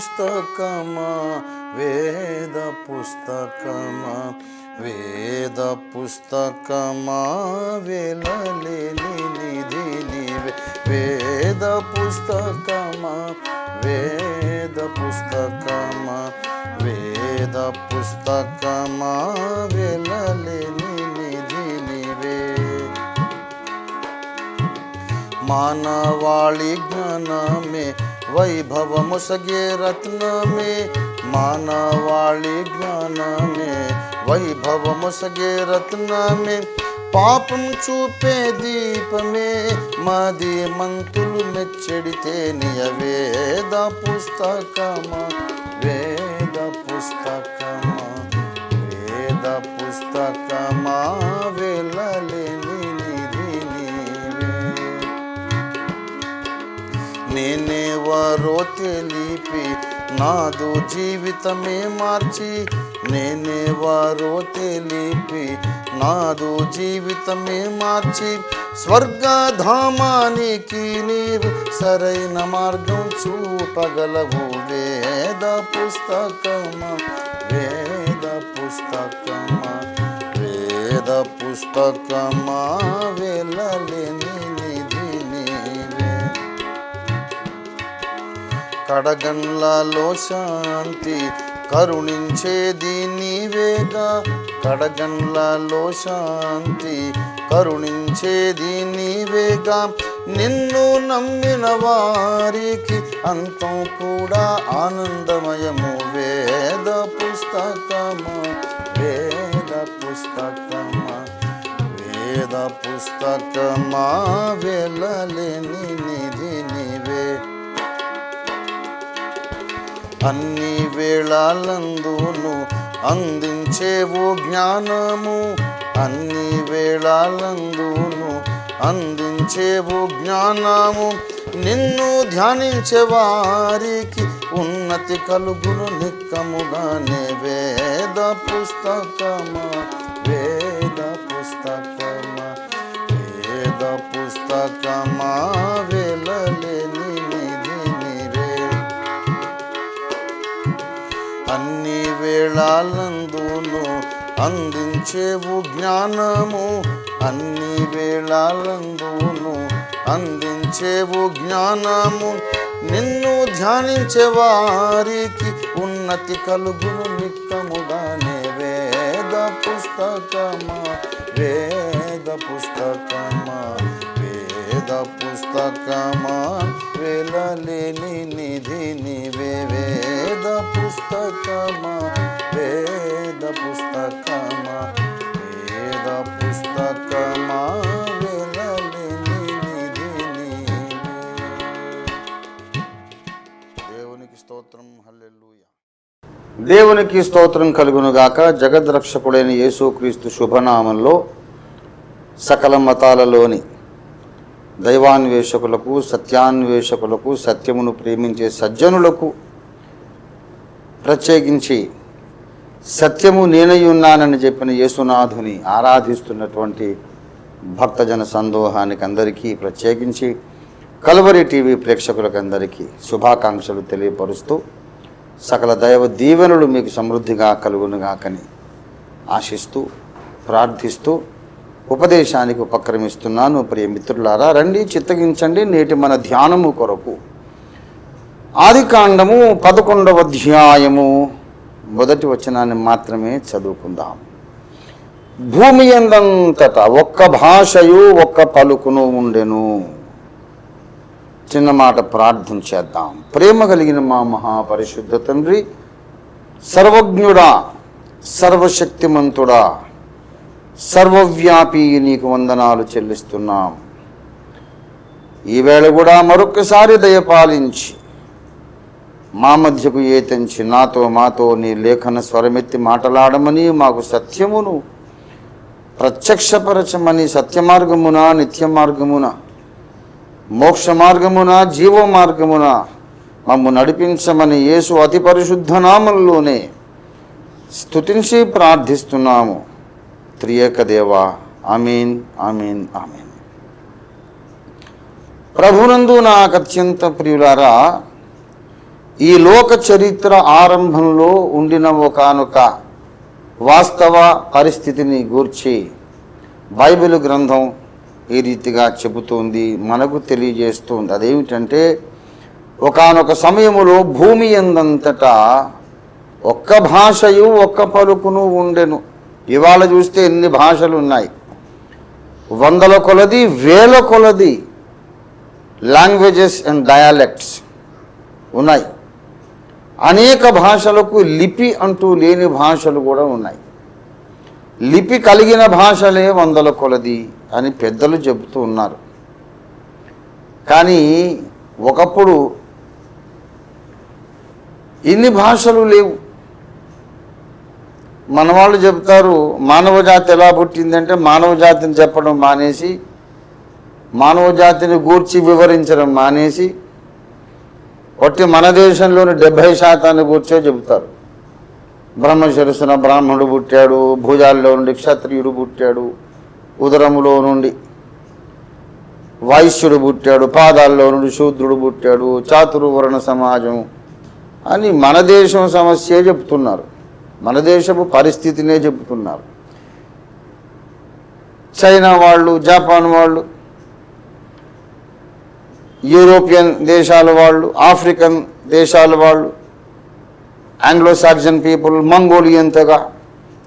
పుస్తకమా? వేద పుస్తకమా? వేద పుస్తకమా? వెలలిని వేద పుస్తకమా? వేద పుస్తకమా? వేద పుస్తకమా? వెలలిని నిధినివే మానవాళి జ్ఞానమే ಜ್ಞಾನಮೇ ವೈಭವ ಸಗೆ ರತ್ನಮೇ ಮಾನವಾಳಿ ಜ್ಞಾನಮೇ వైభవము సగే రత్నమే పాపం చూపే దీపమే మాది మంతులు మెచ్చడితే నియ వేద పుస్తకమా వేద పుస్తకమా వేద పుస్తకమా నేనేవారో తెలిపి నాదు జీవితమే మార్చి నేనేవారో తెలిపి నాదు జీవితమే మార్చి. స్వర్గధామానికి నీవు సరైన మార్గం చూపగలవు. వేద పుస్తకమా వేద పుస్తకమా వేద పుస్తకమా వెళ్ళలేని కడగన్లలో శాంతి కరుణించేది నీవేగా కడగన్లలో శాంతి కరుణించేది నీవేగా నిన్ను నమ్మిన వారికి అంతం కూడా ఆనందమయము. వేద పుస్తకమా? వేద పుస్తకమా? వేద పుస్తకమా? వెళ్ళలేని నిధి అన్ని వేళాలందును అందించేవు జ్ఞానము. అన్ని వేళాలందును అందించేవు జ్ఞానము. నిన్ను ధ్యానించే వారికి ఉన్నతి కలుగును నిక్కముగానే వేద పుస్తకమా. వే వేళాలందును అందించేవు జ్ఞానము. అన్ని వేళాలందును అందించేవు జ్ఞానము. నిన్ను ధ్యానించే వారికి ఉన్నతి కలుగును నిక్కముగానే వేద పుస్తకమా వేద పుస్తకమా వేద పుస్తకమా. వెళ్ళలేని నిధిని నీవే వేద పుస్తకమా. వేద పుస్తకమా? వేద పుస్తకమా? దేవునికి స్తోత్రం హల్లెలూయా. దేవునికి స్తోత్రం కలుగునుగాక. జగద్రక్షకుడైన యేసుక్రీస్తు శుభనామంలో సకల మతాలలోని దైవాన్వేషకులకు సత్యాన్వేషకులకు సత్యమును ప్రేమించే సజ్జనులకు ప్రత్యేకించి సత్యము నేనై ఉన్నానని చెప్పిన యేసునాథుని ఆరాధిస్తున్నటువంటి భక్తజన సందోహానికి అందరికీ ప్రత్యేకించి కలవరి టీవీ ప్రేక్షకులకందరికీ శుభాకాంక్షలు తెలియపరుస్తూ సకల దైవ దీవెనలు మీకు సమృద్ధిగా కలుగునుగాకని ఆశిస్తూ ప్రార్థిస్తూ ఉపదేశానికి ఉపక్రమిస్తున్నాను. ప్రియ మిత్రులారా రండి చిత్తగించండి. నేటి మన ధ్యానము కొరకు ఆదికాండము పదకొండవ అధ్యాయము మొదటి వచనాన్ని మాత్రమే చదువుకుందాం. భూమి ఎందంతట ఒక్క భాషయు ఒక్క పలుకును ఉండెను. చిన్న మాట ప్రార్థన చేద్దాం. ప్రేమ కలిగిన మా మహాపరిశుద్ధ తండ్రి సర్వజ్ఞుడా సర్వశక్తిమంతుడా సర్వవ్యాపి నీకు వందనాలు చెల్లిస్తున్నాం. ఈవేళ కూడా మరొకసారి దయపాలించి మా మధ్యకు ఏతంచి నాతో మాతో నీ లేఖన స్వరమెత్తి మాటలాడమని మాకు సత్యమును ప్రత్యక్షపరచమని సత్య మార్గమున నిత్య మార్గమున మోక్ష మార్గమున జీవ మార్గమున మమ్ము నడిపించమని యేసు అతి పరిశుద్ధ నామంలోనే స్థుతించి ప్రార్థిస్తున్నాము. త్రియేకదేవా ఆమీన్ ఆమీన్ ఆమీన్. ప్రభునందు నాకు అత్యంత ప్రియులారా ఈ లోక చరిత్ర ఆరంభంలో ఉండిన ఒకానొక వాస్తవ పరిస్థితిని గూర్చి బైబిల్ గ్రంథం ఈ రీతిగా చెబుతుంది మనకు తెలియజేస్తుంది. అదేమిటంటే ఒకానొక సమయములో భూమి ఎందంతటా ఒక్క భాషయు ఒక్క పలుకును ఉండెను. ఇవాళ చూస్తే ఎన్ని భాషలు ఉన్నాయి వందల కొలది వేల కొలది లాంగ్వేజెస్ అండ్ డయాలెక్ట్స్ ఉన్నాయి. అనేక భాషలకు లిపి అంటూ లేని భాషలు కూడా ఉన్నాయి. లిపి కలిగిన భాషలే వందల కొలది అని పెద్దలు చెబుతూ ఉన్నారు. కానీ ఒకప్పుడు ఇన్ని భాషలు లేవు. మన వాళ్ళు చెప్తారు మానవ జాతి ఎలా పుట్టిందంటే మానవ జాతిని చెప్పడం మానేసి మానవ జాతిని గూర్చి వివరించడం మానేసి ఒట్టి మన దేశంలోని డెబ్భై శాతాన్ని కూర్చో చెబుతారు. బ్రహ్మశిరసున బ్రాహ్మణుడు పుట్టాడు భుజాల్లో నుండి క్షత్రియుడు పుట్టాడు ఉదరములో నుండి వైశ్యుడు పుట్టాడు పాదాల్లో నుండి శూద్రుడు పుట్టాడు చాతుర్వర్ణ సమాజం అని మన దేశం సమస్యే చెప్తున్నారు మన దేశపు పరిస్థితినే చెబుతున్నారు. చైనా వాళ్ళు జపాన్ వాళ్ళు యూరోపియన్ దేశాల వాళ్ళు ఆఫ్రికన్ దేశాల వాళ్ళు ఆంగ్లో సాక్సన్ పీపుల్ మంగోలియన్ తెగ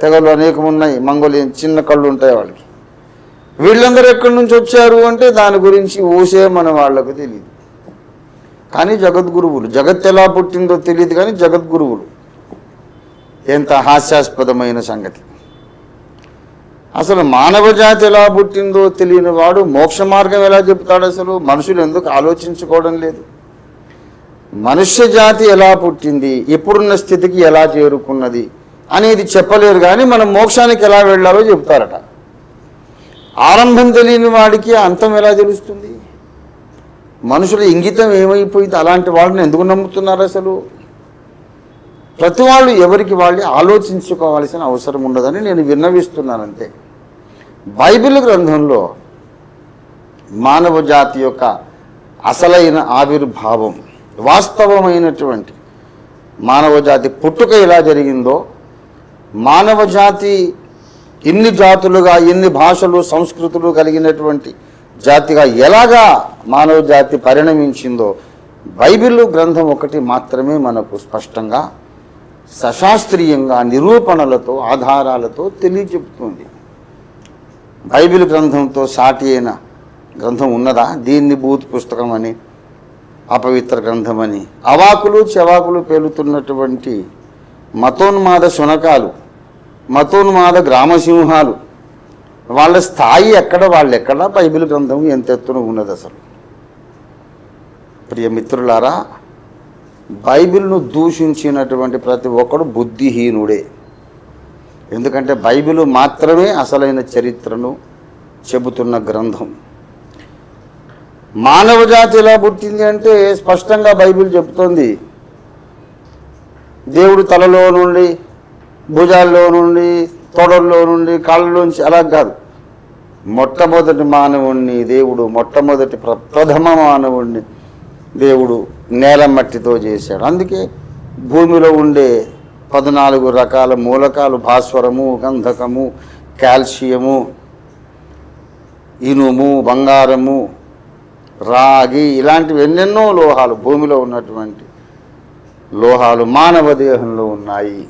తెగలు అనేకం ఉన్నాయి మంగోలియన్ చిన్న కళ్ళు ఉంటాయి వాళ్ళకి. వీళ్ళందరూ ఎక్కడి నుంచి వచ్చారు అంటే దాని గురించి ఊసే మన వాళ్ళకు తెలియదు కానీ జగద్గురువులు జగత్ ఎలా పుట్టిందో తెలియదు కానీ జగద్గురువులు. ఎంత హాస్యాస్పదమైన సంగతి. అసలు మానవ జాతి ఎలా పుట్టిందో తెలియని వాడు మోక్ష మార్గం ఎలా చెప్తాడు అసలు? మనుషులు ఎందుకు ఆలోచించుకోవడం లేదు? మనుష్య జాతి ఎలా పుట్టింది? ఇప్పుడున్న స్థితికి ఎలా చేరుకున్నది? అనేది చెప్పలేరు కానీ మనం మోక్షానికి ఎలా వెళ్ళాలో చెప్తారట ఆరంభం తెలియని వాడికి అంతం ఎలా తెలుస్తుంది? మనుషుల ఇంగితం ఏమైపోయింది? అలాంటి వాళ్ళని ఎందుకు నమ్ముతున్నారు అసలు? ప్రతి వాళ్ళు ఎవరికి వాళ్ళు ఆలోచించుకోవాల్సిన అవసరం ఉండదని నేను విన్నవిస్తున్నాను అంతే. బైబిల్ గ్రంథంలో మానవ జాతి యొక్క అసలైన ఆవిర్భావం వాస్తవమైనటువంటి మానవ జాతి పుట్టుక ఎలా జరిగిందో మానవ జాతి ఇన్ని జాతులుగా ఎన్ని భాషలు సంస్కృతులు కలిగినటువంటి జాతిగా ఎలాగా మానవ జాతి పరిణమించిందో బైబిల్ గ్రంథం ఒకటి మాత్రమే మనకు స్పష్టంగా సశాస్త్రీయంగా నిరూపణలతో ఆధారాలతో తెలియజెప్తుంది బైబిల్ గ్రంథంతో సాటి అయిన గ్రంథం ఉన్నదా? దీన్ని భూత్ పుస్తకం అని అపవిత్ర గ్రంథం అని అవాకులు చెవాకులు పేలుతున్నటువంటి మతోన్మాద శునకాలు మతోన్మాద గ్రామసింహాలు వాళ్ళ స్థాయి ఎక్కడ వాళ్ళు ఎక్కడ బైబిల్ గ్రంథం ఎంత ఎత్తున ఉన్నది అసలు? ప్రియమిత్రులారా బైబిల్ను దూషించినటువంటి ప్రతి ఒక్కడు బుద్ధిహీనుడే. ఎందుకంటే బైబిల్ మాత్రమే అసలైన చరిత్రను చెబుతున్న గ్రంథం. మానవ జాతి ఎలా పుట్టింది అంటే స్పష్టంగా బైబిల్ చెబుతోంది. దేవుడు తలలో నుండి భుజాల్లో నుండి తొడల్లో నుండి కాళ్ళలోంచి అలా కాదు. మొట్టమొదటి మానవుణ్ణి దేవుడు మొట్టమొదటి ప్ర ప్రథమ మానవుణ్ణి దేవుడు నేల మట్టితో చేశాడు. అందుకే భూమిలో ఉండే పద్నాలుగు రకాల మూలకాలు భాస్వరము గంధకము కాల్షియము ఇనుము బంగారము రాగి ఇలాంటివి ఎన్నెన్నో లోహాలు భూమిలో ఉన్నటువంటి లోహాలు మానవ దేహంలో ఉన్నాయి.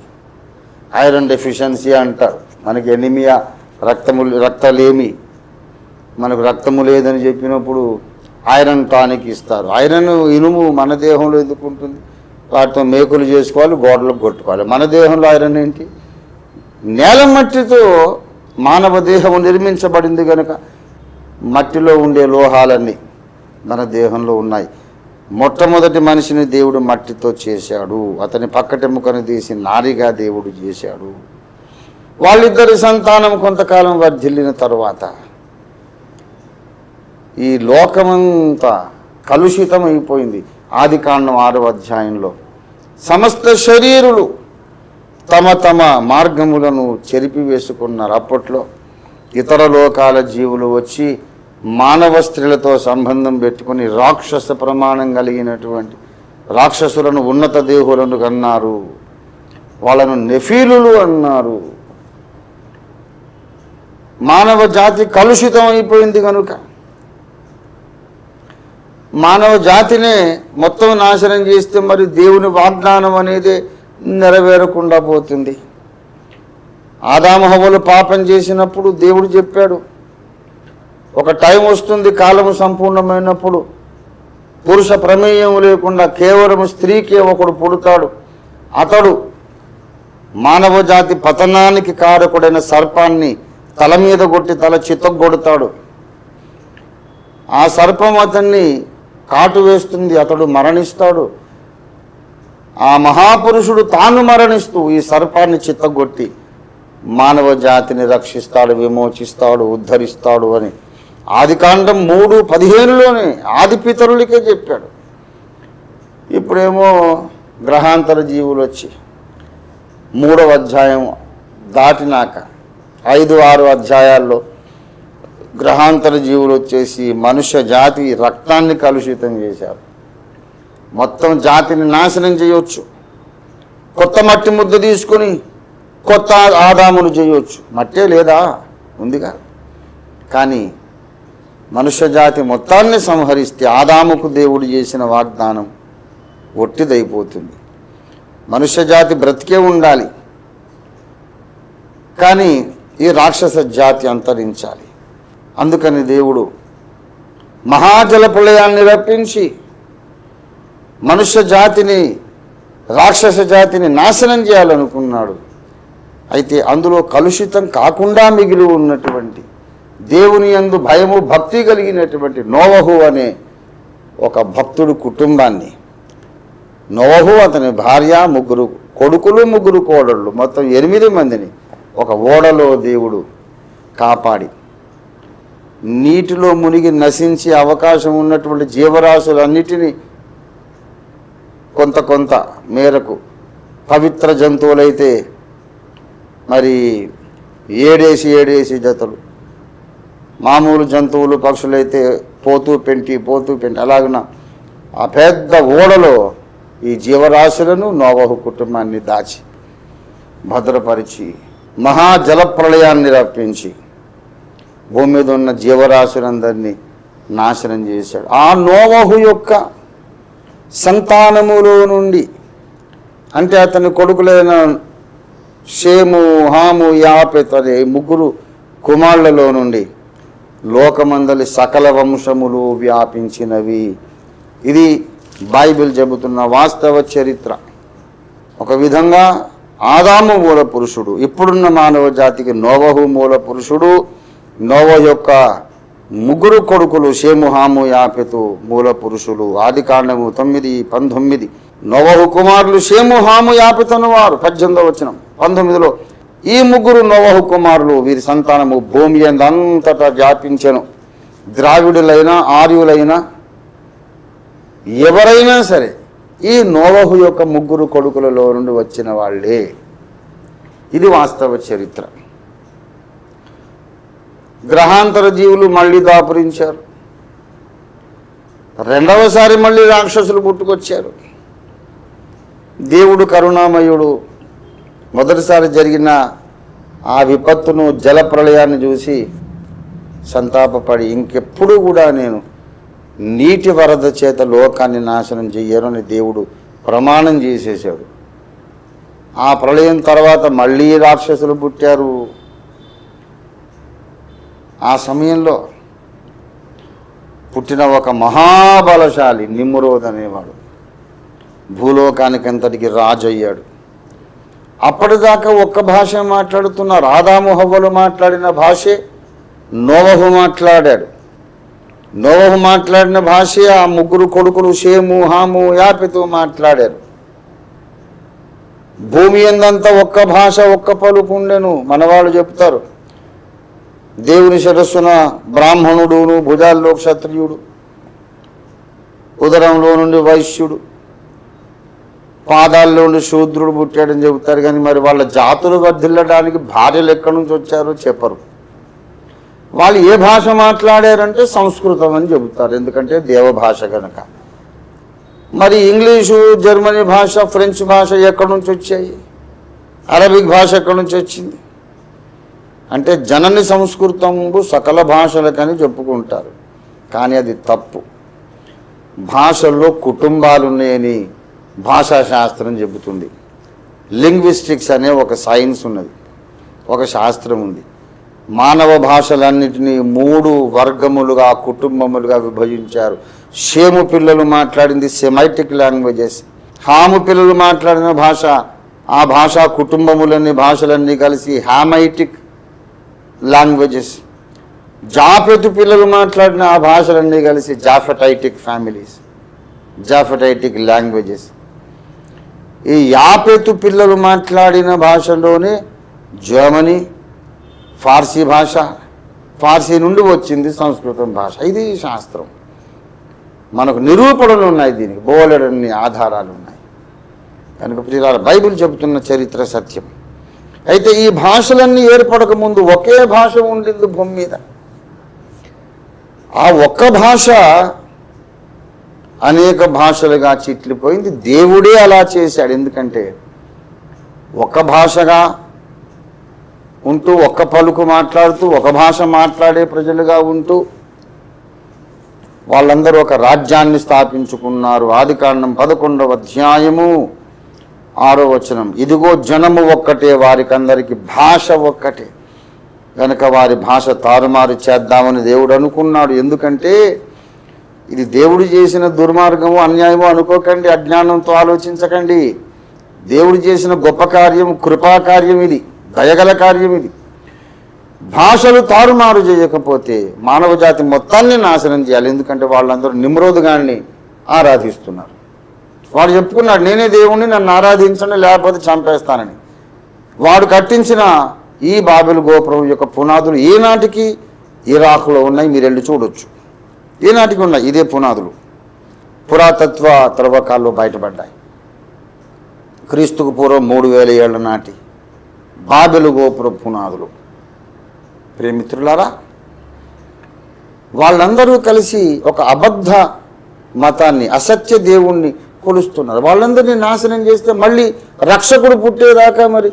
ఐరన్ డెఫిషియన్సీ అంటారు. మనకి ఎనిమియా రక్తము రక్తలేమి. మనకు రక్తము లేదని చెప్పినప్పుడు ఐరన్ టానిక్ ఇస్తారు. ఐరన్ ఇనుము మన దేహంలో ఎందుకు ఉంటుంది? వాటితో మేకులు చేసుకోవాలి గోడలకు కొట్టుకోవాలి. మన దేహంలో ఐరన్ ఏంటి? నేల మట్టితో మానవ దేహం నిర్మించబడింది కనుక మట్టిలో ఉండే లోహాలన్నీ మన దేహంలో ఉన్నాయి. మొట్టమొదటి మనిషిని దేవుడు మట్టితో చేశాడు. అతని పక్కటెముకను తీసి నారిగా దేవుడు చేశాడు. వాళ్ళిద్దరి సంతానం కొంతకాలం వర్ధిల్లిన తరువాత ఈ లోకమంతా కలుషితం అయిపోయింది ఆది కాండం ఆరో అధ్యాయంలో సమస్త శరీరులు తమ తమ మార్గములను చెరిపివేసుకున్నారు. అప్పట్లో ఇతర లోకాల జీవులు వచ్చి మానవ స్త్రీలతో సంబంధం పెట్టుకుని రాక్షస ప్రమాణం కలిగినటువంటి రాక్షసులను ఉన్నత దేహులను కన్నారు. వాళ్ళను నెఫీలులు అన్నారు. మానవ జాతి కలుషితం అయిపోయింది కనుక మానవ జాతినే మొత్తం నాశనం చేస్తే మరి దేవుని వాగ్దానం అనేది నెరవేరకుండా పోతుంది. ఆదామహవలు పాపం చేసినప్పుడు దేవుడు చెప్పాడు ఒక టైం వస్తుంది కాలము సంపూర్ణమైనప్పుడు. పురుష ప్రమేయం లేకుండా కేవలం స్త్రీకే ఒకడు పుడతాడు. అతడు మానవ జాతి పతనానికి కారకుడైన సర్పాన్ని తల మీద కొట్టి తల చిత్తగొడతాడు ఆ సర్పం అతన్ని కాటు వేస్తుంది అతడు మరణిస్తాడు. ఆ మహాపురుషుడు తాను మరణిస్తూ ఈ సర్పాన్ని చిత్తగొట్టి మానవ జాతిని రక్షిస్తాడు విమోచిస్తాడు ఉద్ధరిస్తాడు అని ఆదికాండం మూడు పదిహేనులోనే ఆది పితరులకే చెప్పాడు. ఇప్పుడేమో గ్రహాంతర జీవులు వచ్చి మూడవ అధ్యాయం దాటినాక ఐదు ఆరు అధ్యాయాల్లో గ్రహాంతర జీవులు వచ్చేసి మనుష్య జాతి రక్తాన్ని కలుషితం చేశారు. మొత్తం జాతిని నాశనం చేయవచ్చు కొత్త మట్టి ముద్ద తీసుకొని కొత్త ఆదాములు చేయవచ్చు మట్టే లేదా? ఉందిగా. కానీ మనుష్య జాతి మొత్తాన్ని సంహరిస్తే ఆదాముకు దేవుడు చేసిన వాగ్దానం ఒట్టిదైపోతుంది. మనుష్య జాతి బ్రతికే ఉండాలి. కానీ ఈ రాక్షస జాతి అంతరించాలి. అందుకని దేవుడు మహాజల ప్రళయాన్ని రప్పించి మనుష్య జాతిని రాక్షస జాతిని నాశనం చేయాలనుకున్నాడు. అయితే అందులో కలుషితం కాకుండా మిగిలి ఉన్నటువంటి దేవుని యందు భయము భక్తి కలిగినటువంటి నోవహు అనే ఒక భక్తుడు కుటుంబాన్ని. నోవహు అతని భార్య ముగ్గురు కొడుకులు ముగ్గురు కోడళ్ళు మొత్తం ఎనిమిది మందిని ఒక ఓడలో దేవుడు కాపాడి నీటిలో మునిగి నశించే అవకాశం ఉన్నటువంటి జీవరాశులన్నిటినీ కొంత కొంత మేరకు పవిత్ర జంతువులైతే మరి ఏడేసి ఏడేసి జతలు. మామూలు జంతువులు పక్షులైతే పోతూ పెంటి పోతూ పెంటి. అలాగున ఆ పెద్ద ఓడలో ఈ జీవరాశులను నోవహు కుటుంబాన్ని దాచి భద్రపరిచి మహాజల ప్రళయాన్ని రప్పించి భూమి మీద ఉన్న జీవరాశులందరినీ నాశనం చేశాడు. ఆ నోవహు యొక్క సంతానములో నుండి అంటే అతని కొడుకులైన షేము హాము యాపెత్ అనే ముగ్గురు కుమారులలో నుండి లోకమందలి సకల వంశములు వ్యాపించినవి. ఇది బైబిల్ చెబుతున్న వాస్తవ చరిత్ర. ఒక విధంగా ఆదాము మూల పురుషుడు ఇప్పుడున్న మానవ జాతికి నోవహు మూల పురుషుడు నోవ యొక్క ముగ్గురు కొడుకులు షేము హాము యాపెతు మూల పురుషులు ఆది కాండము తొమ్మిది పంతొమ్మిది. నోవహు కుమారులు షేము హాము యాపెతను వారు. పద్దెనిమిదో వచ్చిన పంతొమ్మిదిలో ఈ ముగ్గురు నోవహు కుమారులు వీరి సంతానము భూమి అంతటా వ్యాపించను. ద్రావిడులైన ఆర్యులైన ఎవరైనా సరే ఈ నోవహు యొక్క ముగ్గురు కొడుకులలో నుండి వచ్చిన వాళ్ళే. ఇది వాస్తవ చరిత్ర. గ్రహాంతర జీవులు మళ్ళీ దాపురించారు. రెండవసారి మళ్ళీ రాక్షసులు పుట్టుకొచ్చారు. దేవుడు కరుణామయుడు మొదటిసారి జరిగిన ఆ విపత్తును జల ప్రళయాన్ని చూసి సంతాపపడి ఇంకెప్పుడు కూడా నేను నీటి వరద చేత లోకాన్ని నాశనం చెయ్యను దేవుడు ప్రమాణం చేసేసాడు ఆ ప్రళయం తర్వాత మళ్ళీ రాక్షసులు పుట్టారు. ఆ సమయంలో పుట్టిన ఒక మహాబలశాలి నిమ్రోద్ అనేవాడు. భూలోకానికి అంతటికి రాజు అయ్యాడు అప్పటిదాకా ఒక్క భాష మాట్లాడుతున్న రాధామోహవ్వలు మాట్లాడిన భాషే నోవహు మాట్లాడాడు. నోవహు మాట్లాడిన భాషే ఆ ముగ్గురు కొడుకులు షేము హాము యాపితో మాట్లాడారు. భూమి ఎందంతా ఒక్క భాష ఒక్క పలుకుండెను మనవాళ్ళు చెప్తారు. దేవుని శిరస్సున బ్రాహ్మణుడును భుజాల్లో క్షత్రియుడు ఉదరంలో నుండి వైశ్యుడు పాదాల్లో నుండి శూద్రుడు పుట్టాడని చెబుతారు కానీ మరి వాళ్ళ జాతులు వర్ధిల్లడానికి భార్యలు ఎక్కడి నుంచి వచ్చారో చెప్పరు. వాళ్ళు ఏ భాష మాట్లాడారంటే సంస్కృతం అని చెబుతారు ఎందుకంటే దేవభాష కనుక మరి ఇంగ్లీషు జర్మనీ భాష ఫ్రెంచ్ భాష ఎక్కడి నుంచి వచ్చాయి? అరబిక్ భాష ఎక్కడి నుంచి వచ్చింది? అంటే జనని సంస్కృతంబు సకల భాషలకని చెప్పుకుంటారు. కానీ అది తప్పు. భాషల్లో కుటుంబాలు ఉన్నాయని భాషా శాస్త్రం చెబుతుంది. లింగ్విస్టిక్స్ అనే ఒక సైన్స్ ఉన్నది. ఒక శాస్త్రం ఉంది. మానవ భాషలన్నిటినీ మూడు వర్గములుగా కుటుంబములుగా విభజించారు. షేము పిల్లలు మాట్లాడింది సెమైటిక్ లాంగ్వేజెస్. హాము పిల్లలు మాట్లాడిన భాష ఆ భాషా కుటుంబములన్నీ భాషలన్నీ కలిసి హామైటిక్ లాంగ్వేజెస్. జాఫెట్ పిల్లలు మాట్లాడిన ఆ భాషలన్నీ కలిసి జాఫెటైటిక్ ఫ్యామిలీస్ జాఫెటైటిక్ లాంగ్వేజెస్. ఈ యాపెతు పిల్లలు మాట్లాడిన భాషలోనే జర్మనీ ఫార్సీ భాష ఫార్సీ నుండి వచ్చింది సంస్కృతం భాష. ఇది శాస్త్రం. మనకు నిరూపణలు ఉన్నాయి దీనికి బోలెడన్ని ఆధారాలు ఉన్నాయి. కనుక ప్రియుల బైబిల్ చెబుతున్న చరిత్ర సత్యం. అయితే ఈ భాషలన్నీ ఏర్పడక ముందు ఒకే భాష ఉండింది భూమి మీద. ఆ ఒక్క భాష అనేక భాషలుగా చిట్లిపోయింది. దేవుడే అలా చేశాడు. ఎందుకంటే ఒక భాషగా ఉంటూ ఒక్క పలుకు మాట్లాడుతూ ఒక భాష మాట్లాడే ప్రజలుగా ఉంటూ వాళ్ళందరూ ఒక రాజ్యాన్ని స్థాపించుకున్నారు. ఆదికాండం పదకొండవ అధ్యాయము. ఆరో వచనం ఇదిగో జనము ఒక్కటే వారికందరికి భాష ఒక్కటే. కనుక వారి భాష తారుమారు చేద్దామని దేవుడు అనుకున్నాడు. ఎందుకంటే ఇది దేవుడు చేసిన దుర్మార్గము అన్యాయము అనుకోకండి అజ్ఞానంతో ఆలోచించకండి. దేవుడు చేసిన గొప్ప కార్యం కృపాకార్యం ఇది దయగల కార్యం ఇది. భాషలు తారుమారు చేయకపోతే మానవ జాతి మొత్తాన్ని నాశనం చేయాలి. ఎందుకంటే వాళ్ళందరూ నిమ్రోధుగాన్ని ఆరాధిస్తున్నారు. వాడు చెప్పుకున్నాడు నేనే దేవుణ్ణి నన్ను ఆరాధించండి లేకపోతే చంపేస్తానని. వాడు కట్టించిన ఈ బాబెలు గోపురం యొక్క పునాదులు ఏనాటికి ఇరాకులో ఉన్నాయి మీరు వెళ్ళి చూడొచ్చు. ఏనాటికి ఉన్నాయి? ఇదే పునాదులు. పురాతత్వ త్రవ్వకాల్లో బయటపడ్డాయి. క్రీస్తుకు పూర్వం మూడు వేల ఏళ్ళ నాటి బాబెలు గోపుర పునాదులు. ప్రేమిత్రులారా వాళ్ళందరూ కలిసి ఒక అబద్ధ మతాన్ని అసత్య దేవుణ్ణి కొలుస్తున్నారు. వాళ్ళందరినీ నాశనం చేస్తే మళ్ళీ రక్షకుడు పుట్టేదాకా మరి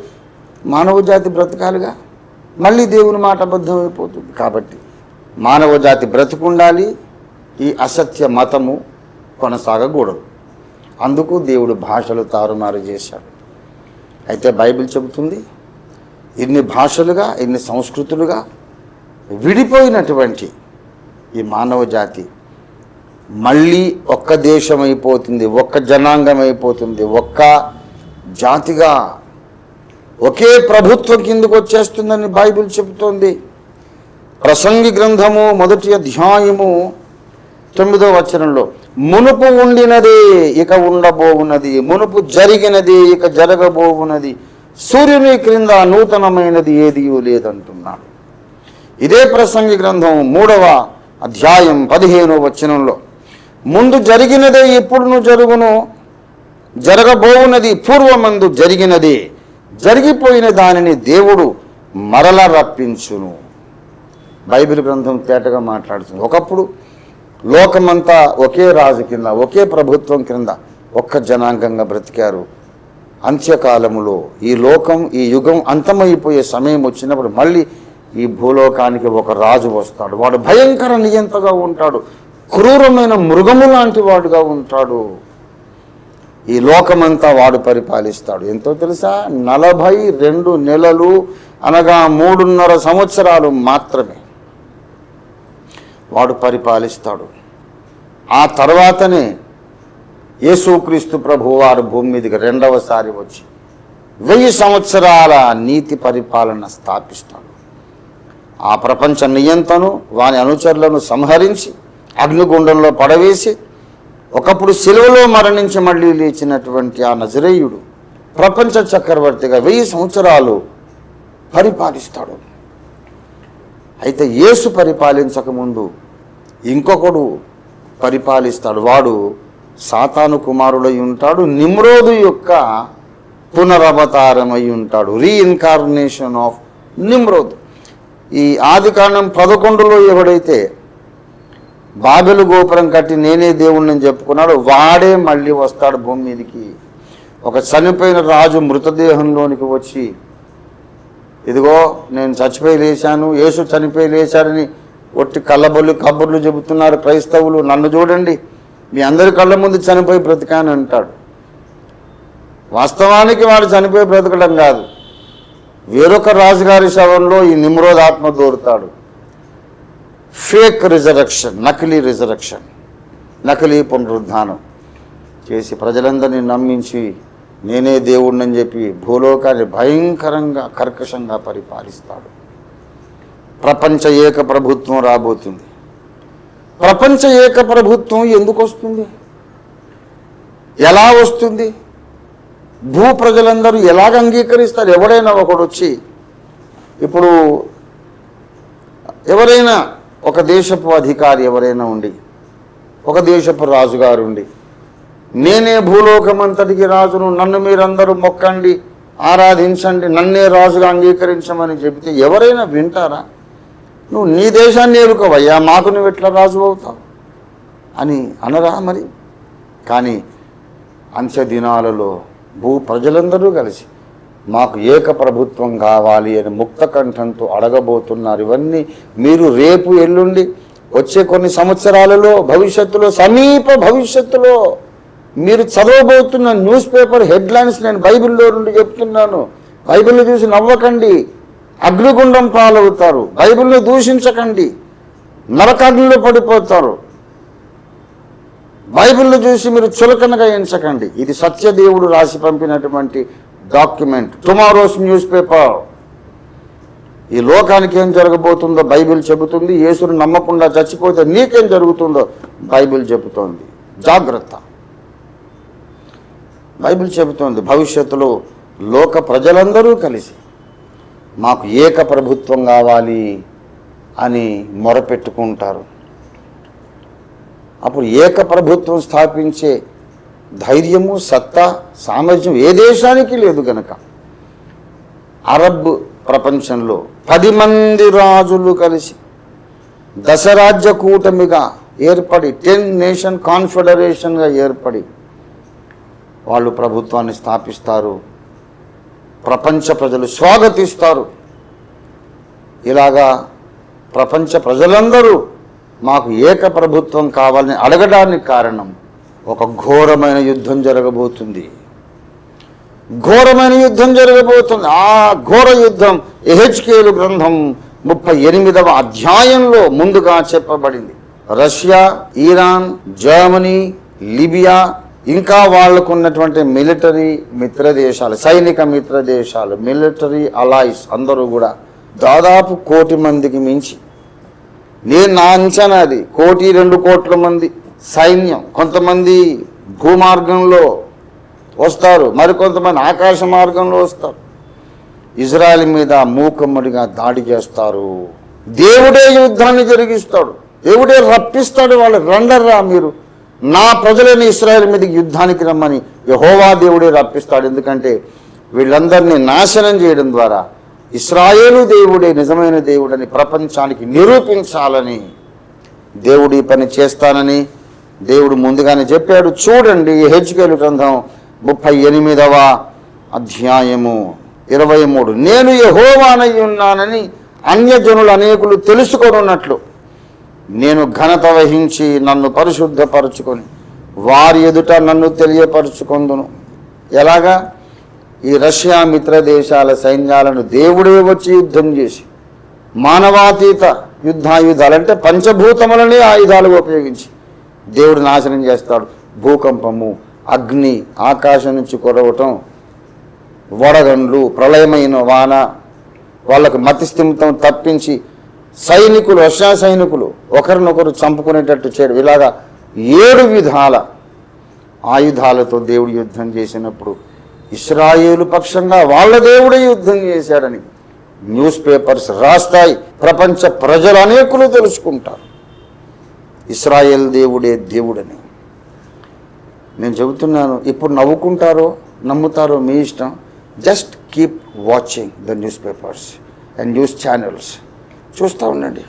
మానవ జాతి బ్రతకాలిగా? మళ్ళీ దేవుని మాట అబద్ధమైపోతుంది. కాబట్టి మానవ జాతి బ్రతుకుండాలి ఈ అసత్య మతము కొనసాగకూడదు. అందుకు దేవుడు భాషలు తారుమారు చేశాడు. అయితే బైబిల్ చెబుతుంది ఇన్ని భాషలుగా ఇన్ని సంస్కృతులుగా విడిపోయినటువంటి ఈ మానవ జాతి మళ్ళీ ఒక్క దేశం అయిపోతుంది ఒక్క జనాంగం అయిపోతుంది ఒక్క జాతిగా. ఒకే ప్రభుత్వం కిందకు వచ్చేస్తుందని బైబిల్ చెబుతోంది. ప్రసంగి గ్రంథము మొదటి అధ్యాయము తొమ్మిదో వచనంలో మునుపు ఉండినదే ఇక ఉండబోవున్నది మునుపు జరిగినది ఇక జరగబోవున్నది సూర్యుని క్రింద నూతనమైనది ఏది లేదంటున్నాడు. ఇదే ప్రసంగి గ్రంథం మూడవ అధ్యాయం పదిహేనో వచనంలో ముందు జరిగినదే ఇప్పుడును జరుగును? జరగబోవున్నది పూర్వమందు జరిగినదే. జరిగిపోయిన దానిని దేవుడు మరల రప్పించును. బైబిల్ గ్రంథం తేటగా మాట్లాడుతుంది. ఒకప్పుడు లోకమంతా ఒకే రాజు కింద ఒకే ప్రభుత్వం కింద ఒక్క జనాంగంగా బ్రతికారు. అంత్యకాలములో ఈ లోకం ఈ యుగం అంతమైపోయే సమయం వచ్చినప్పుడు మళ్ళీ ఈ భూలోకానికి ఒక రాజు వస్తాడు. వాడు భయంకర నియంతగా ఉంటాడు. క్రూరమైన మృగము లాంటి వాడుగా ఉంటాడు. ఈ లోకమంతా వాడు పరిపాలిస్తాడు. ఎంతో తెలుసా? నలభై రెండు నెలలు అనగా మూడున్నర సంవత్సరాలు మాత్రమే వాడు పరిపాలిస్తాడు. ఆ తర్వాతనే యేసుక్రీస్తు ప్రభు వారు భూమి మీదకి రెండవసారి వచ్చి వెయ్యి సంవత్సరాల నీతి పరిపాలన స్థాపిస్తాడు. ఆ ప్రపంచ నియంతను వాని అనుచరులను సంహరించి అగ్నిగుండంలో పడవేసి ఒకప్పుడు సెలవులో మరణించి మళ్ళీ లేచినటువంటి ఆ నజరేయుడు ప్రపంచ చక్రవర్తిగా వెయ్యి సంవత్సరాలు పరిపాలిస్తాడు. అయితే యేసు పరిపాలించకముందు ఇంకొకడు పరిపాలిస్తాడు. వాడు సాతాను కుమారుడై ఉంటాడు నిమ్రోదు యొక్క పునరవతారమై ఉంటాడు. Reincarnation of Nimrod. ఈ ఆదికాండం పదకొండులో ఎవడైతే బాబెలు గోపురం కట్టి నేనే దేవుణ్ణి చెప్పుకున్నాడు. వాడే మళ్ళీ వస్తాడు భూమి మీదకి. ఒక చనిపోయిన రాజు మృతదేహంలోనికి వచ్చి ఇదిగో నేను చచ్చిపోయి లేచాను యేసు చనిపోయి లేచాడని ఒట్టి కళ్ళబొల్లి కబుర్లు చెబుతున్నారు క్రైస్తవులు. నన్ను చూడండి మీ అందరి కళ్ళ ముందు చనిపోయి బ్రతికాను అంటాడు. వాస్తవానికి వాడు చనిపోయి బ్రతకడం కాదు. వేరొక రాజుగారి శవంలో ఈ నిమ్రోధాత్మ ఆత్మ దూరుతాడు. ఫేక్ రిజరక్షన్ నకిలీ రిజరక్షన్ నకిలీ పునరుద్ధానం చేసి ప్రజలందరినీ నమ్మించి నేనే దేవుణ్ణని చెప్పి భూలోకాన్ని భయంకరంగా కర్కశంగా పరిపాలిస్తాడు. ప్రపంచ ఏక ప్రభుత్వం రాబోతుంది. ప్రపంచ ఏక ప్రభుత్వం ఎందుకు వస్తుంది? ఎలా వస్తుంది? భూ ప్రజలందరూ ఎలాగ అంగీకరిస్తారు? ఎవడైనా ఒకడు వచ్చి ఇప్పుడు ఎవరైనా ఒక దేశపు అధికారి ఎవరైనా ఉండి ఒక దేశపు రాజుగారు ఉండి నేనే భూలోకమంతటికి రాజును నన్ను మీరందరూ మొక్కండి ఆరాధించండి నన్నే రాజుగా అంగీకరించమని చెబితే ఎవరైనా వింటారా? నువ్వు నీ దేశాన్ని ఏలుకోవయ్యా మాకు నువ్వు ఎట్లా రాజు అవుతావు? అని అనరా మరి. కానీ అంత్యదినాలలో భూ ప్రజలందరూ కలిసి మాకు ఏక ప్రభుత్వం కావాలి అని ముక్త కంఠంతో అడగబోతున్నారు. ఇవన్నీ మీరు రేపు ఎల్లుండి వచ్చే కొన్ని సంవత్సరాలలో భవిష్యత్తులో సమీప భవిష్యత్తులో మీరు చదవబోతున్న న్యూస్ పేపర్ హెడ్లైన్స్ నేను బైబిల్లో నుండి చెప్తున్నాను. బైబిల్ని చూసి నవ్వకండి. అగ్నిగుండం పాలవుతారు. బైబిల్ని దూషించకండి. నరకాగ్నిలో పడిపోతారు. బైబిల్ని చూసి మీరు చులకనగా ఎంచకండి. ఇది సత్యదేవుడు రాసి పంపినటువంటి డాక్యుమెంట్. Tomorrow's news paper. ఈ లోకానికి ఏం జరగబోతుందో బైబిల్ చెబుతుంది. యేసుని నమ్మకుండా చచ్చిపోతే నీకేం జరుగుతుందో బైబిల్ చెబుతోంది. జాగ్రత్త. బైబిల్ చెబుతోంది. భవిష్యత్తులో లోక ప్రజలందరూ కలిసి మాకు ఏక ప్రభుత్వం కావాలి అని మొరపెట్టుకుంటారు. అప్పుడు ఏక ప్రభుత్వం స్థాపించే ధైర్యము సత్తా సామర్థ్యం ఏ దేశానికి లేదు గనక. అరబ్ ప్రపంచంలో పది మంది రాజులు కలిసి దశరాజ్య కూటమిగా ఏర్పడి టెన్ నేషన్ కాన్ఫెడరేషన్గా ఏర్పడి వాళ్ళు ప్రభుత్వాన్ని స్థాపిస్తారు ప్రపంచ ప్రజలు స్వాగతిస్తారు. ఇలాగా ప్రపంచ ప్రజలందరూ మాకు ఏక ప్రభుత్వం కావాలని అడగడానికి కారణం ఒక ఘోరమైన యుద్ధం జరగబోతుంది. ఘోరమైన యుద్ధం జరగబోతుంది. ఆ ఘోర యుద్ధం ఎహెచ్కేలు గ్రంథం ముప్పై ఎనిమిదవ అధ్యాయంలో ముందుగా చెప్పబడింది. రష్యా ఇరాన్ జర్మనీ లిబియా ఇంకా వాళ్ళకు ఉన్నటువంటి మిలిటరీ మిత్ర దేశాలు సైనిక మిత్ర దేశాలు మిలిటరీ అలాయిస్ అందరూ కూడా దాదాపు కోటి మందికి మించి. నేను నా అంచనా అది. కోటి రెండు కోట్ల మంది. సైన్యం. కొంతమంది భూమార్గంలో వస్తారు. మరికొంతమంది ఆకాశ మార్గంలో వస్తారు. ఇజ్రాయెల్ మీద మూకమ్మడిగా దాడి చేస్తారు. దేవుడే యుద్ధాన్ని జరిగిస్తాడు. దేవుడే రప్పిస్తాడు వాళ్ళు. రండర్రా మీరు. నా ప్రజలని ఇస్రాయల్ మీదకి యుద్ధానికి రమ్మని యహోవా దేవుడే రప్పిస్తాడు. ఎందుకంటే వీళ్ళందరినీ నాశనం చేయడం ద్వారా ఇస్రాయేలు దేవుడే నిజమైన దేవుడని ప్రపంచానికి నిరూపించాలని దేవుడి పని చేస్తానని దేవుడు ముందుగానే చెప్పాడు చూడండి హెచ్కేలు గ్రంథం ముప్పై ఎనిమిదవ అధ్యాయము ఇరవై మూడు. నేను యహోవానై ఉన్నానని అన్యజనులు అనేకులు తెలుసుకొనున్నట్లు నేను ఘనత వహించి నన్ను పరిశుద్ధపరచుకొని వారి ఎదుట నన్ను తెలియపరచుకొందును. ఎలాగా? ఈ రష్యా మిత్ర దేశాల సైన్యాలను దేవుడే వచ్చి యుద్ధం చేసి మానవాతీత యుద్ధాయుధాలు అంటే పంచభూతములనే ఆయుధాలు ఉపయోగించి దేవుడు నాశనం చేస్తాడు. భూకంపము అగ్ని ఆకాశం నుంచి కురవటం వడగండ్లు ప్రళయమైన వాన వాళ్ళకు మతిస్థిమితం తప్పించి సైనికులు రష్యా సైనికులు ఒకరినొకరు చంపుకునేటట్టు చేయడం. ఇలాగా ఏడు విధాల ఆయుధాలతో దేవుడు యుద్ధం చేసినప్పుడు ఇస్రాయేలు పక్షంగా వాళ్ళ దేవుడే యుద్ధం చేశాడని న్యూస్ పేపర్స్ రాస్తాయి. ప్రపంచ ప్రజలు అనేకులు తెలుసుకుంటారు. ఇస్రాయేల్ దేవుడే దేవుడని. నేను చెబుతున్నాను ఇప్పుడు నవ్వుకుంటారో నమ్ముతారో మీ ఇష్టం. Just keep watching the news papers and news channels చూస్తూ ఉండండి.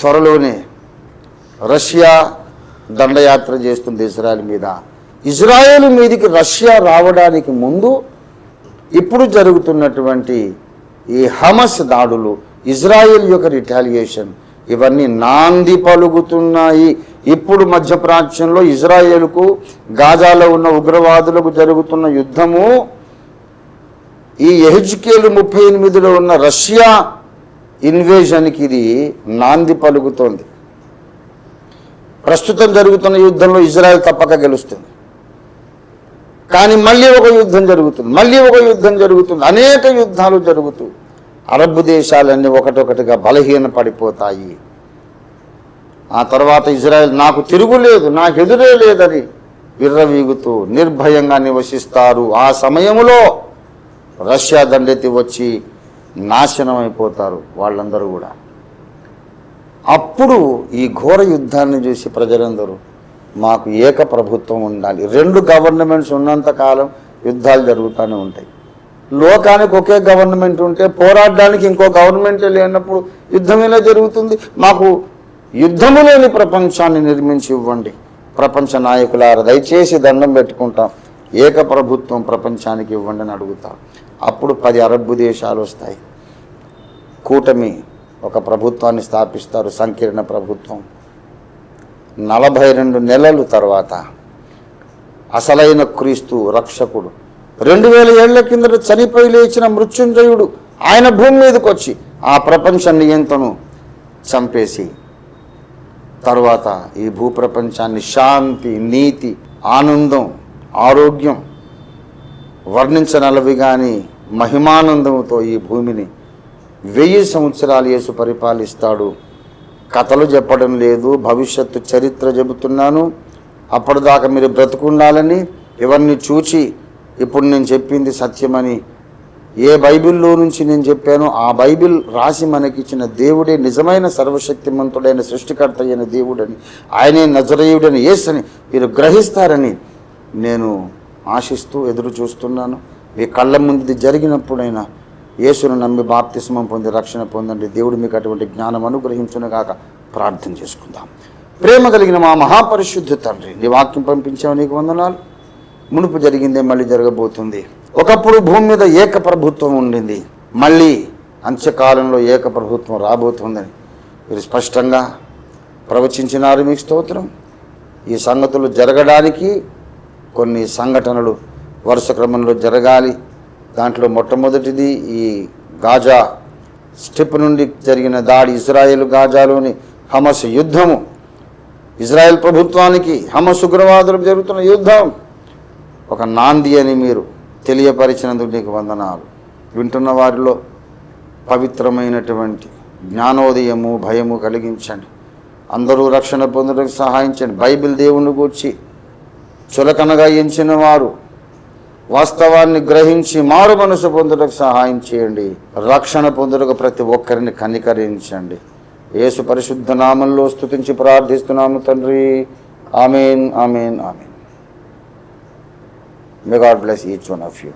త్వరలోనే రష్యా దండయాత్ర చేస్తుంది ఇజ్రాయెల్ మీద. ఇజ్రాయెల్ మీదకి రష్యా రావడానికి ముందు ఇప్పుడు జరుగుతున్నటువంటి ఈ హమస్ దాడులు ఇజ్రాయెల్ యొక్క రిటాలియేషన్ ఇవన్నీ నాంది పలుకుతున్నాయి. ఇప్పుడు మధ్యప్రాచ్యంలో ఇజ్రాయేల్కు గాజాలో ఉన్న ఉగ్రవాదులకు జరుగుతున్న యుద్ధము ఈ ఎహెచ్కేలు ముప్పై ఎనిమిదిలో ఉన్న రష్యా ఇన్వేజన్కి ఇది నాంది పలుకుతోంది. ప్రస్తుతం జరుగుతున్న యుద్ధంలో ఇజ్రాయెల్ తప్పక గెలుస్తుంది. కానీ మళ్ళీ ఒక యుద్ధం జరుగుతుంది. మళ్ళీ ఒక యుద్ధం జరుగుతుంది. అనేక యుద్ధాలు జరుగుతూ అరబ్ దేశాలన్నీ ఒకటొకటిగా బలహీన పడిపోతాయి ఆ తర్వాత ఇజ్రాయెల్ నాకు తిరుగులేదు నాకు ఎదురే లేదని విర్రవీగుతూ నిర్భయంగా నివసిస్తారు. ఆ సమయంలో రష్యా దండెత్తి వచ్చి నాశనం అయిపోతారు వాళ్ళందరూ కూడా. అప్పుడు ఈ ఘోర యుద్ధాన్ని చూసి ప్రజలందరూ మాకు ఏక ప్రభుత్వం ఉండాలి. రెండు గవర్నమెంట్స్ ఉన్నంతకాలం యుద్ధాలు జరుగుతూనే ఉంటాయి. లోకానికి ఒకే గవర్నమెంట్ ఉంటే పోరాడడానికి ఇంకో గవర్నమెంట్ లేనప్పుడు యుద్ధం ఎలా జరుగుతుంది? మాకు యుద్ధము లేని ప్రపంచాన్ని నిర్మించి ఇవ్వండి. ప్రపంచ నాయకులారా దయచేసి దండం పెట్టుకుంటాం. ఏక ప్రభుత్వం ప్రపంచానికి ఇవ్వండి అని అడుగుతాం. అప్పుడు పది అరబ్బు దేశాలు వస్తాయి. కూటమి ఒక ప్రభుత్వాన్ని స్థాపిస్తారు సంకీర్ణ ప్రభుత్వం. నలభై రెండు నెలలు తర్వాత అసలైన క్రీస్తు రక్షకుడు రెండు వేల ఏళ్ళ కిందట చనిపోయి లేచిన మృత్యుంజయుడు ఆయన భూమి మీదకి వచ్చి ఆ ప్రపంచ నియంతను చంపేసి తరువాత ఈ భూప్రపంచాన్ని శాంతి నీతి ఆనందం ఆరోగ్యం వర్ణించనలవి కానీ మహిమానందంతో ఈ భూమిని వెయ్యి సంవత్సరాలు యేసు పరిపాలిస్తాడు. కథలు చెప్పడం లేదు భవిష్యత్తు చరిత్ర చెబుతున్నాను. అప్పటిదాకా మీరు బ్రతుకుండాలని ఇవన్నీ చూచి ఇప్పుడు నేను చెప్పింది సత్యమని. ఏ బైబిల్లో నుంచి నేను చెప్పానో ఆ బైబిల్ రాసి మనకిచ్చిన దేవుడే నిజమైన సర్వశక్తిమంతుడైన సృష్టికర్త అయిన దేవుడని ఆయనే నజరయుడని ఏసని మీరు గ్రహిస్తారని నేను ఆశిస్తూ ఎదురు చూస్తున్నాను. మీ కళ్ళ ముందు జరిగినప్పుడైనా యేసును నమ్మి బాప్తిస్మం పొంది రక్షణ పొందండి. దేవుడు మీకు అటువంటి జ్ఞానం అనుగ్రహించును గాక ప్రార్థన చేసుకుందాం. ప్రేమ కలిగిన మా మహాపరిశుద్ధ తండ్రి నీ వాక్యం పంపించావు నీకు వందనాలు. మునుపు జరిగిందే మళ్ళీ జరగబోతుంది. ఒకప్పుడు భూమి మీద ఏక ప్రభుత్వం ఉండింది. మళ్ళీ అంత్యకాలంలో ఏక ప్రభుత్వం రాబోతుందని. మీరు స్పష్టంగా ప్రవచించినారు మీకు స్తోత్రం. ఈ సంగతులు జరగడానికి కొన్ని సంఘటనలు వరుస క్రమంలో జరగాలి. దాంట్లో మొట్టమొదటిది ఈ గాజా స్టెప్ నుండి జరిగిన దాడి ఇజ్రాయెల్ గాజాలోని హమస్ యుద్ధము. ఇజ్రాయెల్ ప్రభుత్వానికి హమస్ ఉగ్రవాదులకు జరుగుతున్న యుద్ధం. ఒక నాంది అని మీరు తెలియపరిచినందుకు నీకు వందనాలు. వింటున్న వారిలో పవిత్రమైనటువంటి జ్ఞానోదయము భయము కలిగించండి. అందరూ రక్షణ పొందడానికి సహాయించండి. బైబిల్ దేవుని గూర్చి చులకనగా ఎంచిన వారు వాస్తవాన్ని గ్రహించి మారు మనసు పొందుటకు సహాయం చేయండి. రక్షణ పొందుటకు ప్రతి ఒక్కరిని కనికరించండి. యేసు పరిశుద్ధ నామంలో స్థుతించి ప్రార్థిస్తున్నాము తండ్రి. Amen amen amen. May God bless each one of you